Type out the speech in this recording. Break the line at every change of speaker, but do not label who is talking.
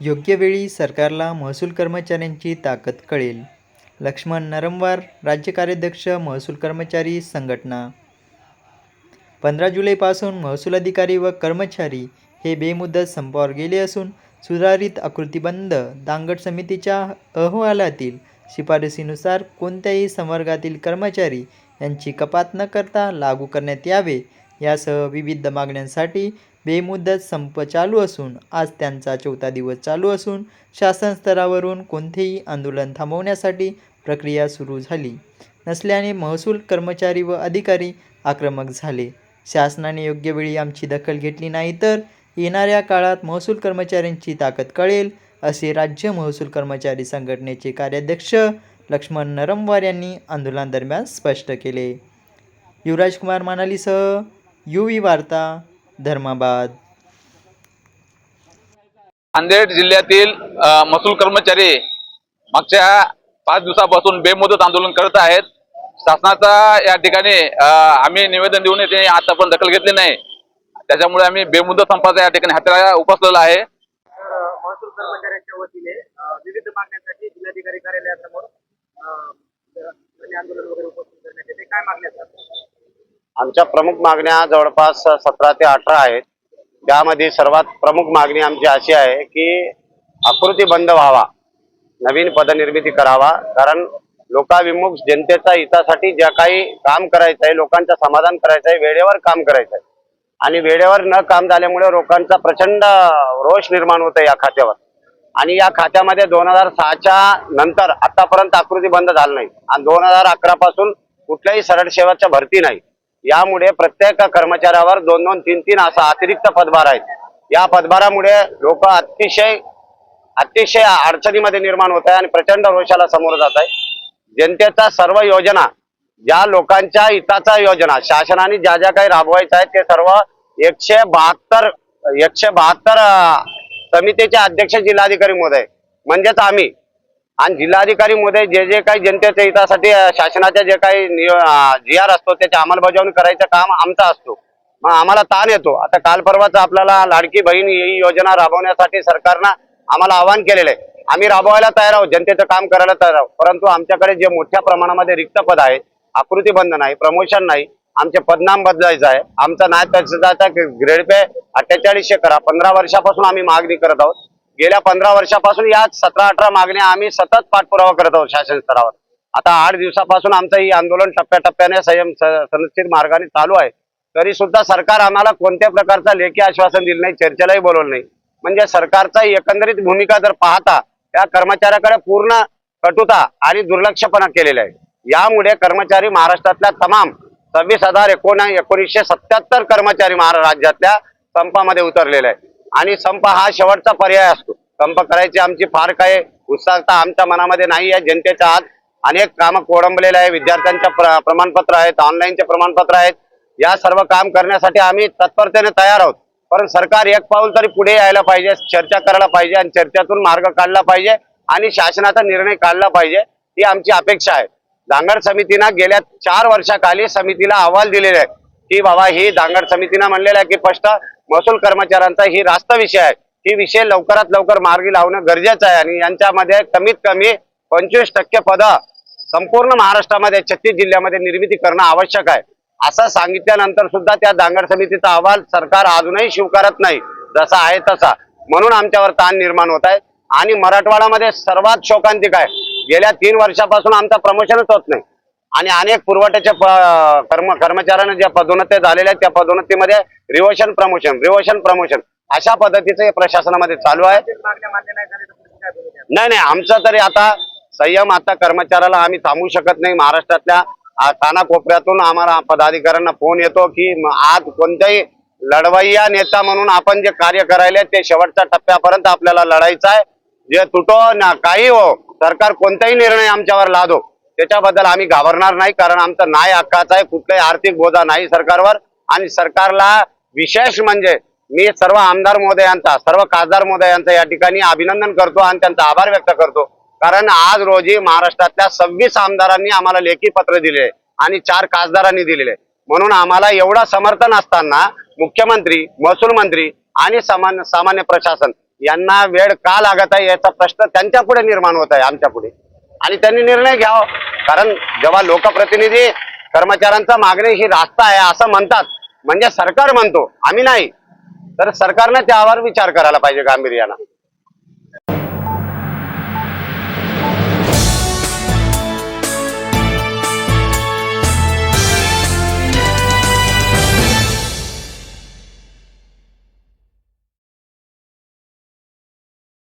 योग्य वेळी सरकारला महसूल कर्मचाऱ्यांची ताकद कळेल. लक्ष्मण नरमवार राज्य कार्याध्यक्ष महसूल कर्मचारी संघटना. पंधरा जुलैपासून महसूल अधिकारी व कर्मचारी हे बेमुदत संपावर गेले असून सुधारित आकृतीबंध दांगट समितीच्या अहवालातील शिफारसीनुसार कोणत्याही संवर्गातील कर्मचारी यांची कपात न करता लागू करण्यात यावे यासह विविध मागण्यांसाठी बेमुदत संप चालू असून आज त्यांचा चौथा दिवस चालू असून शासन स्तरावरून कोणतेही आंदोलन थांबवण्यासाठी प्रक्रिया सुरू झाली. नसल्याने महसूल कर्मचारी व अधिकारी आक्रमक झाले. शासनाने योग्य वेळी आमची दखल घेतली नाही तर येणाऱ्या काळात महसूल कर्मचाऱ्यांची ताकद कळेल असे राज्य महसूल कर्मचारी संघटनेचे कार्याध्यक्ष लक्ष्मण नरमवार यांनी आंदोलनादरम्यान स्पष्ट केले. युवराजकुमार मानालीसह यू व्ही वार्ता धर्माबाद.
नांदेड जिल्ह्यातील महसूल कर्मचारी मागच्या पाच दिवसापासून बेमुदत आंदोलन करत आहेत. शासनाचा या ठिकाणी आम्ही निवेदन देऊन त्यांनी आता पण दखल घेतली नाही. त्याच्यामुळे आम्ही बेमुदत संपाचा या ठिकाणी हाताळा उपसलेला आहे.
महसूल कर्मचाऱ्यांच्या वतीने विविध मागण्यांसाठी जिल्हाधिकारी कार्यालयासमोर आंदोलन वगैरे उपस्थित करण्यात येते. काय मागण्या
आमच्या प्रमुख मागण्या जवळपास सतरा ते अठरा आहेत. त्यामध्ये सर्वात प्रमुख मागणी आमची अशी आहे की आकृती बंद व्हावा. नवीन पदनिर्मिती करावा. कारण लोकाभिमुख जनतेच्या हितासाठी ज्या काही काम करायचं आहे लोकांचं समाधान करायचं आहे वेळेवर काम करायचं आहे. आणि वेळेवर न काम झाल्यामुळे लोकांचा प्रचंड रोष निर्माण होतो या खात्यावर. आणि या खात्यामध्ये दोन हजार सहाच्या नंतर आतापर्यंत आकृती बंद झालं नाही. आणि दोन हजार अकरा पासून कुठल्याही सरळ सेवाच्या भरती नाही. यामुळे प्रत्येक कर्मचाऱ्यावर दोन दोन तीन तीन असा अतिरिक्त पदभार आहेत या पदभारामुळे लोक अतिशय अतिशय अडचणीमध्ये निर्माण होत आहे आणि प्रचंड रोषाला समोर जात आहे. जनतेचा सर्व योजना ज्या लोकांच्या हिताचा योजना शासनाने ज्या ज्या काही राबवायच्या आहेत ते सर्व एकशे बहात्तर एकशे बहात्तर समितीचे अध्यक्ष जिल्हाधिकारी महोदय म्हणजेच आम्ही आणि जिल्हाधिकारी मध्ये जे जे काही जनतेच्या हितासाठी शासनाच्या जे काही जी आर असतो त्याची अंमलबजावणी करायचं काम आमचा असतो. मग आम्हाला ताण येतो. आता काल परवाच आपल्याला लाडकी बहीण ही योजना राबवण्यासाठी सरकारनं आम्हाला आवाहन केलेलं आहे. आम्ही राबवायला तयार आहोत जनतेचं काम करायला तयार आहोत. परंतु आमच्याकडे जे मोठ्या प्रमाणामध्ये रिक्त पद आहे आकृतीबंध नाही प्रमोशन नाही आमचे पदनाम बदलायचं आहे. आमचा नाही त्याचा ग्रेड पे अठ्ठेचाळीसशे करा. पंधरा वर्षापासून आम्ही मागणी करत आहोत. गेल्या पंधरा वर्षापासून या सतरा अठरा मागण्या आम्ही सतत पाठपुरावा करत आहोत शासन स्तरावर. आता आठ दिवसापासून आमचं ही आंदोलन टप्प्याटप्प्याने संयम स- मार्गाने चालू आहे. तरी सुद्धा सरकार आम्हाला कोणत्या प्रकारचं लेखी आश्वासन दिलं नाही चर्चेलाही बोलवलं नाही. म्हणजे सरकारचा एकंदरीत भूमिका जर पाहता त्या कर्मचाऱ्याकडे पूर्ण कटुता आणि दुर्लक्षपणा केलेला आहे. यामुळे कर्मचारी महाराष्ट्रातल्या तमाम सव्वीस हजार एकोण एकोणीसशे सत्याहत्तर कर्मचारी महाराष्ट्र राज्यातल्या संपामध्ये उतरलेले आहे आणि संप हा शेवटचा पर्याय असतो. संप करायची आमची फार काय उत्साहता आमच्या मनामध्ये नाही आहे. जनतेच्या आत अनेक कामं कोडंबलेले आहे विद्यार्थ्यांच्या प्र- प्रमाणपत्र आहेत ऑनलाईनचे प्रमाणपत्र आहेत. या सर्व काम करण्यासाठी आम्ही तत्परतेने तयार आहोत. पण सरकार एक पाऊल तरी पुढे यायला पाहिजे चर्चा करायला पाहिजे आणि चर्चेतून मार्ग काढला पाहिजे आणि शासनाचा निर्णय काढला पाहिजे ही आमची अपेक्षा आहे. दांगड समितीनं गेल्या चार वर्षाखाली समितीला अहवाल दिलेले आहे की बाबा ही दांगड समितीनं म्हणलेलं आहे की स्पष्ट महसूल कर्मचाऱ्यांचा ही रास्त विषय आहे. ही विषय लवकरात लवकर मार्गी लावणं गरजेचं आहे आणि यांच्यामध्ये कमीत कमी पंचवीस टक्के पदं संपूर्ण महाराष्ट्रामध्ये छत्तीस जिल्ह्यामध्ये निर्मिती करणं आवश्यक आहे. असं सांगितल्यानंतर सुद्धा त्या दांगड समितीचा अहवाल सरकार अजूनही स्वीकारत नाही. जसा आहे तसा. म्हणून आमच्यावर ताण निर्माण होत आहे. आणि मराठवाड्यामध्ये सर्वात शोकांतिक आहे. गेल्या तीन वर्षापासून आमचं प्रमोशनच होत नाही. आणि अनेक पुरवठ्याच्या कर्म कर्मचाऱ्यांना ज्या पदोन्नत्या झालेल्या आहेत त्या पदोन्नतीमध्ये रिव्हर्शन प्रमोशन रिव्हर्शन प्रमोशन अशा पद्धतीचं प्रशासनामध्ये चालू आहे.
नाही
नाही आमचा तरी आता संयम आता कर्मचाऱ्याला आम्ही थांबू शकत नाही. महाराष्ट्रातल्या कानाकोपऱ्यातून आम्हाला पदाधिकाऱ्यांना फोन येतो की आज कोणत्याही लढवय्या नेता म्हणून आपण जे कार्य करायले ते शेवटच्या टप्प्यापर्यंत आपल्याला लढायचं आहे. जे तुटो ना काही हो सरकार कोणताही निर्णय आमच्यावर लादो. त्याच्याबद्दल आम्ही घाबरणार नाही कारण आमचं नाही हक्काचा आहे कुठलाही आर्थिक बोधा नाही सरकारवर. आणि सरकारला विशेष म्हणजे मी सर्व आमदार महोदयांचा सर्व खासदार महोदयांचा या ठिकाणी अभिनंदन करतो आणि त्यांचा आभार व्यक्त करतो. कारण आज रोजी महाराष्ट्रातल्या सव्वीस आमदारांनी आम्हाला लेखी पत्र दिले आणि चार खासदारांनी दिलेले. म्हणून आम्हाला एवढं समर्थन असताना मुख्यमंत्री महसूल मंत्री आणि सामान्य सामान्य प्रशासन यांना वेळ का लागत आहे याचा प्रश्न त्यांच्या पुढे निर्माण होत आहे आमच्या पुढे. आणि त्यांनी निर्णय घ्यावा. कारण जेव्हा लोकप्रतिनिधी कर्मचाऱ्यांचा मागणी ही रास्ता आहे असं म्हणतात म्हणजे सरकार म्हणतो आम्ही नाही. तर सरकारनं त्यावर विचार करायला पाहिजे गांभीर्यानं.